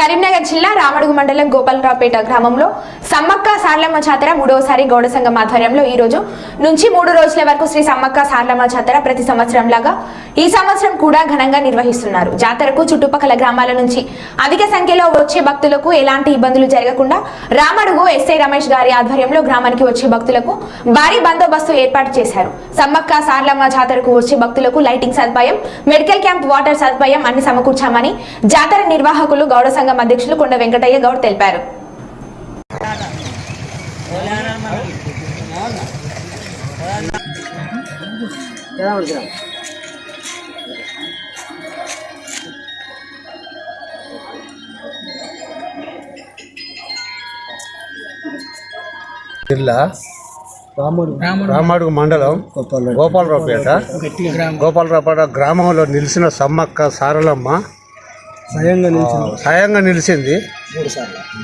కరీంనగర్ జిల్లా రామడుగు మండలం గోపాలరావుపేట గ్రామంలో సమ్మక్క సార్లమ్మ జాతర మూడవసారి గౌడ సంఘం ఆధ్వర్యంలో ఈ రోజు నుంచి మూడు రోజుల వరకు శ్రీ సమ్మక్క సార్లమ్మ జాతర ప్రతి సంవత్సరం లాగా ఈ సంవత్సరం కూడా ఘనంగా నిర్వహిస్తున్నారు. జాతరకు చుట్టుపక్కల గ్రామాల నుంచి అధిక సంఖ్యలో వచ్చే భక్తులకు ఎలాంటి ఇబ్బందులు జరగకుండా రామడుగు ఎస్ఐ రమేష్ గారి ఆధ్వర్యంలో గ్రామానికి వచ్చే భక్తులకు భారీ బందోబస్తు ఏర్పాటు చేశారు. సమ్మక్క సార్లమ్మ జాతరకు వచ్చే భక్తులకు లైటింగ్ సదుపాయం మెడికల్ క్యాంప్ వాటర్ సదుపాయం అన్ని సమకూర్చామని జాతర నిర్వాహకులు గౌడ సంఘం అధ్యక్షులు కొండ వెంకటయ్య గౌడ్ తెలిపారు. జిల్లా రామాడుగు మండలం గోపాలరావుపేట గోపాలరావుపేట గ్రామంలో నిలిచిన సమ్మక్క సారలమ్మ సాయంగా నిలిచింది.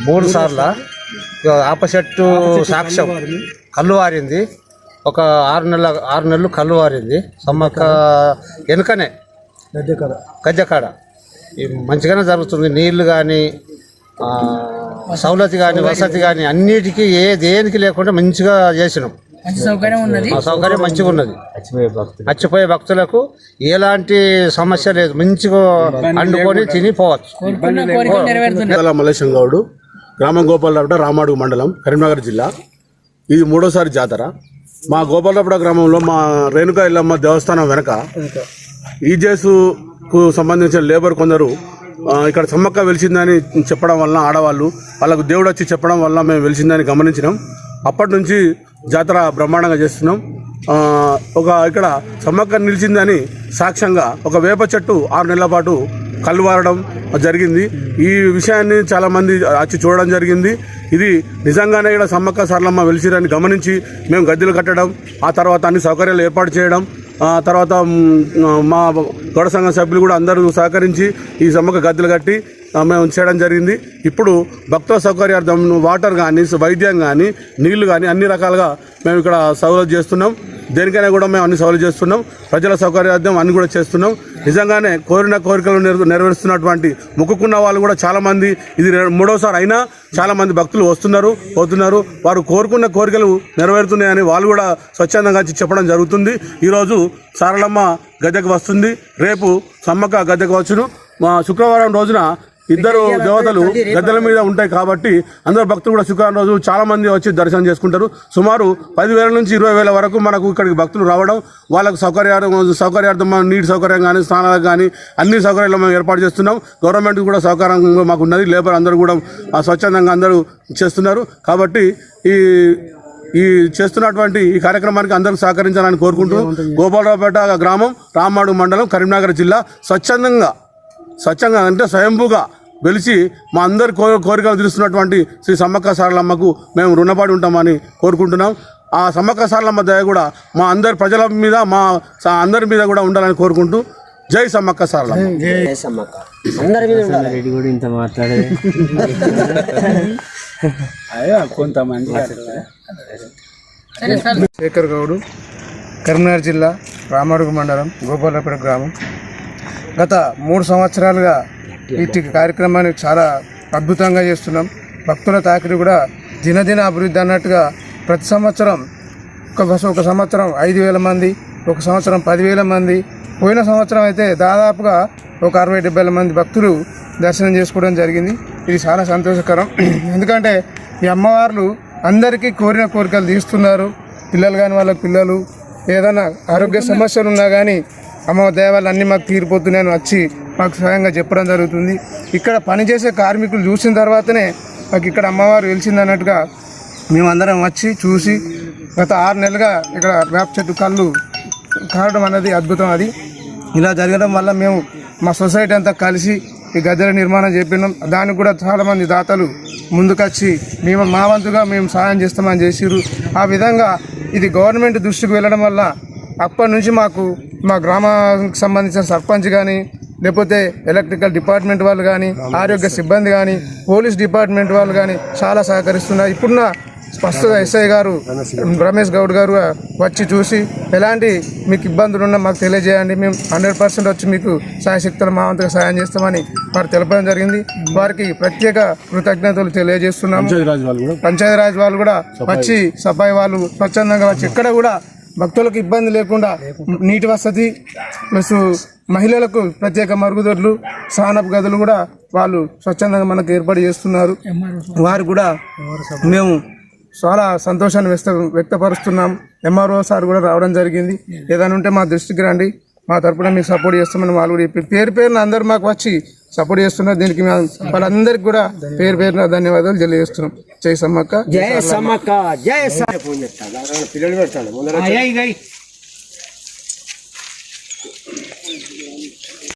మూడు సార్ల. ఆపసెట్టు సాక్ష్యం. కళ్ళు వారింది ఒక ఆరు నెలల ఆరు నెలలు కళ్ళు వారింది సమ్మక్క వెనుకనే. గజ్జకాడ ఈ మంచిగానే జరుగుతుంది. నీళ్ళు కానీ సౌలతి కానీ వసతి కానీ అన్నిటికీ ఏ దేనికి లేకుండా మంచిగా చేసినాం. మంచి సౌకర్యం ఉన్నది. మంచిగా ఉన్నది మర్చిపోయే భక్తులకు ఎలాంటి సమస్య లేదు. మంచిగా అండుకొని తిని పోవచ్చు. మల్లేశం గౌడు గ్రామం గోపాలరావుపేట రామాడుగు మండలం కరీంనగర్ జిల్లా. ఇది మూడోసారి జాతర. మా గోపాలరావుపేట గ్రామంలో మా రేణుకా ఇల్లమ్మ దేవస్థానం వెనక ఈజేసుకు సంబంధించిన లేబర్ కొందరు ఇక్కడ సమ్మక్క వెలిసిందని చెప్పడం వలన ఆడవాళ్ళు వాళ్ళకు దేవుడు వచ్చి చెప్పడం వల్ల మేము వెలిసిందని గమనించినాం. అప్పటి నుంచి జాతర బ్రహ్మాండంగా చేస్తున్నాం. ఒక ఇక్కడ సమ్మక్క నిలిచిందని సాక్ష్యంగా ఒక వేప చెట్టు ఆరు నెలల పాటు కళ్ళు వారడం జరిగింది. ఈ విషయాన్ని చాలామంది వచ్చి చూడడం జరిగింది. ఇది నిజంగానే ఇక్కడ సమ్మక్క సరళమ్మ వెలిసిరని గమనించి మేము గద్దెలు కట్టడం ఆ తర్వాత అన్ని సౌకర్యాలు ఏర్పాటు చేయడం తర్వాత మా గొడ సంఘం సభ్యులు కూడా అందరూ సహకరించి ఈ సమ్మక్క గద్దెలు కట్టి మేము చేయడం జరిగింది. ఇప్పుడు భక్తుల సౌకర్యార్థం వాటర్ కానీ వైద్యం కానీ నీళ్ళు కానీ అన్ని రకాలుగా మేము ఇక్కడ సౌలభ్యం చేస్తున్నాం. దేనికైనా కూడా మేము అన్ని సవాలు చేస్తున్నాం. ప్రజల సౌకర్యార్థం అన్ని కూడా చేస్తున్నాం. నిజంగానే కోరిన కోరికలు నెరవేరుస్తున్నటువంటి మొక్కుకున్న వాళ్ళు కూడా చాలామంది ఇది మూడోసారి అయినా చాలామంది భక్తులు వస్తున్నారు పోతున్నారు. వారు కోరుకున్న కోరికలు నెరవేరుతున్నాయని వాళ్ళు కూడా స్వచ్ఛందంగా చెప్పడం జరుగుతుంది. ఈరోజు సారలమ్మ గద్దెకు వస్తుంది. రేపు సమ్మక్క గద్దెకు వచ్చును. మా శుక్రవారం రోజున ఇద్దరు దేవతలు గద్దెల మీద ఉంటాయి కాబట్టి అందరు భక్తులు కూడా శుక్రవారం రోజు చాలా మంది వచ్చి దర్శనం చేసుకుంటారు. సుమారు పదివేల నుంచి ఇరవై వేల వరకు మనకు ఇక్కడికి భక్తులు రావడం వాళ్ళకు సౌకర్యార్థం సౌకర్యార్థం మన నీటి సౌకర్యం కానీ స్నానాలకు కానీ అన్ని సౌకర్యాలు మేము ఏర్పాటు చేస్తున్నాం. గవర్నమెంట్ కూడా సౌకర్యం మాకు ఉన్నది. లేబర్ అందరూ కూడా స్వచ్ఛందంగా అందరూ చేస్తున్నారు. కాబట్టి ఈ ఈ చేస్తున్నటువంటి ఈ కార్యక్రమానికి అందరూ సహకరించాలని కోరుకుంటూ గోపాలరావుపేట గ్రామం రామాడు మండలం కరీంనగర్ జిల్లా స్వచ్ఛందంగా స్వచ్ఛంగా అంటే స్వయంభూగా వెలిసి మా అందరి కో కోరికలు తీరుస్తున్నటువంటి శ్రీ సమ్మక్క సారలమ్మకు మేము రుణపడి ఉంటామని కోరుకుంటున్నాం. ఆ సమ్మక్క సారలమ్మ దయ కూడా మా అందరి ప్రజల మీద మా అందరి మీద కూడా ఉండాలని కోరుకుంటూ జై సమ్మక్క సారలమ్మ. సమ్మక్క. అందరి మీద ఉండాలి. రెడ్డి కూడా ఇంత మాట్లాడే. శేఖర్ గౌడు కరీంనగర్ జిల్లా రామడుగు మండలం గోపాలపేట గ్రామం. గత మూడు సంవత్సరాలుగా వీటి కార్యక్రమాన్ని చాలా అద్భుతంగా చేస్తున్నాం. భక్తుల తాకిడి కూడా దినదిన అభివృద్ధి అన్నట్టుగా ప్రతి సంవత్సరం ఒక ఒక సంవత్సరం ఐదు వేల మంది ఒక సంవత్సరం పదివేల మంది పోయిన సంవత్సరం అయితే దాదాపుగా ఒక అరవై డెబ్బై మంది భక్తులు దర్శనం చేసుకోవడం జరిగింది. ఇది చాలా సంతోషకరం. ఎందుకంటే ఈ అమ్మవార్లు అందరికీ కోరిన కోరికలు తీస్తున్నారు. పిల్లలు కాని వాళ్ళ పిల్లలు ఏదైనా ఆరోగ్య సమస్యలు ఉన్నా కానీ అమ్మ దేవాలు అన్నీ మాకు తీరిపోతున్నాయని వచ్చి మాకు స్వయంగా చెప్పడం జరుగుతుంది. ఇక్కడ పనిచేసే కార్మికులు చూసిన తర్వాతనే మాకు ఇక్కడ అమ్మవారు వెలిసింది అన్నట్టుగా మేమందరం వచ్చి చూసి గత ఆరు నెలలుగా ఇక్కడ వేప చెట్టు కళ్ళు కారడం అనేది అద్భుతం అది. ఇలా జరగడం వల్ల మేము మా సొసైటీ అంతా కలిసి ఈ గద్దెల నిర్మాణం చేపినాం. దానికి కూడా చాలామంది దాతలు ముందుకొచ్చి మేము మా వంతుగా మేము సహాయం చేస్తామని చేసిరు ఆ విధంగా ఇది గవర్నమెంట్ దృష్టికి వెళ్ళడం వల్ల అప్పటి నుంచి మాకు మా గ్రామానికి సంబంధించిన సర్పంచ్ కానీ లేకపోతే ఎలక్ట్రికల్ డిపార్ట్మెంట్ వాళ్ళు కానీ ఆరోగ్య సిబ్బంది కానీ పోలీస్ డిపార్ట్మెంట్ వాళ్ళు కానీ చాలా సహకరిస్తున్నారు ఇప్పుడున్న ప్రస్తుత ఎస్ఐ గారు రమేష్ గౌడ్ గారు వచ్చి చూసి ఎలాంటి మీకు ఇబ్బందులు ఉన్నా మాకు తెలియజేయండి. మేము హండ్రెడ్ పర్సెంట్ వచ్చి మీకు సాయశక్తులు మా వంతుగా సాయం చేస్తామని వారు తెలపడం జరిగింది. వారికి ప్రత్యేక కృతజ్ఞతలు తెలియజేస్తున్నాము. పంచాయతీరాజ్ వాళ్ళు కూడా పంచాయతీరాజ్ వాళ్ళు కూడా వచ్చి సఫాయి వాళ్ళు స్వచ్ఛందంగా వచ్చి ఎక్కడ కూడా భక్తులకు ఇబ్బంది లేకుండా నీటి వసతి ప్లస్ మహిళలకు ప్రత్యేక మరుగుదొడ్లు స్నానపు గదులు కూడా వాళ్ళు స్వచ్ఛందంగా మనకు ఏర్పాటు చేస్తున్నారు. వారు కూడా మేము చాలా సంతోషాన్ని వ్యక్త వ్యక్తపరుస్తున్నాం. ఎంఆర్ఓ సార్ కూడా రావడం జరిగింది. ఏదైనా ఉంటే మా దృష్టికి రండి. మా తరపున మీకు సపోర్ట్ చేస్తామని వాళ్ళు కూడా చెప్పి పేరు పేరున అందరు మాకు వచ్చి సపోర్ట్ చేస్తున్నారు దీనికి మేము వాళ్ళందరికీ కూడా పేరు పేరున ధన్యవాదాలు తెలియజేస్తున్నాం. జై సమ్మక్క. జయ సమ్మక్క. జయ పిల్లలు పెడతాను